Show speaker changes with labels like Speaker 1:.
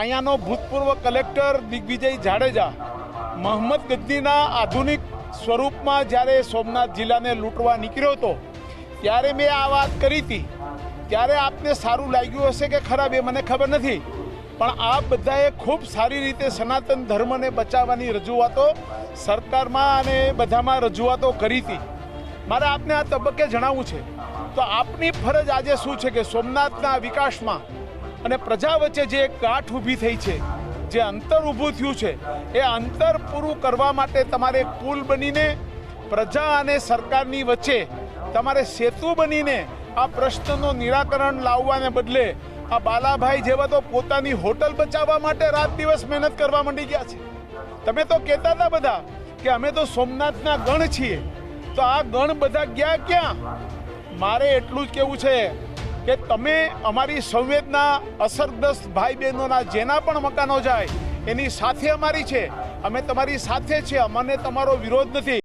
Speaker 1: અહીંયાનો ભૂતપૂર્વ કલેક્ટર દિગ્વિજય જાડેજા મહંમદ ગદ્દીના આધુનિક સ્વરૂપમાં જ્યારે સોમનાથ જિલ્લાને લૂંટવા નીકળ્યો હતો, ત્યારે મેં આ વાત કરી હતી. ત્યારે આપને સારું લાગ્યું હશે કે ખરાબ એ મને ખબર નથી, પણ આ બધાએ ખૂબ સારી રીતે સનાતન ધર્મને બચાવવાની રજૂઆતો સરકારમાં અને બધામાં રજૂઆતો કરી હતી. મારે આપને આ તબક્કે જણાવવું છે. તો આપની ફરજ આજે શું છે કે સોમનાથના વિકાસમાં અને પ્રજા વચ્ચે જે ગાંઠ ઊભી થઈ છે, જે અંતર ઊભું થયું છે, એ અંતર પૂરું કરવા માટે તમારે પુલ બનીને પ્રજા અને સરકારની વચ્ચે તમારે સેતુ બનીને આ પ્રશ્નનું નિરાકરણ લાવવાને બદલે આ બાલાભાઈ જેવા તો પોતાની હોટલ બચાવવા માટે રાત દિવસ મહેનત કરવા માંડી ગયા છે. તમે તો કહેતા હતા બધા કે અમે તો સોમનાથના ગણ છીએ. તો આ ગણ બધા ગયા ક્યાં? મારે એટલું જ કેવું છે કે તમે અમારી સંવેદના, અસરગ્રસ્ત ભાઈ બહેનોના જેના પણ મકાનો જાય, એની સાથે અમારી છે. અમે તમારી સાથે છીએ. અમને તમારો વિરોધ નથી.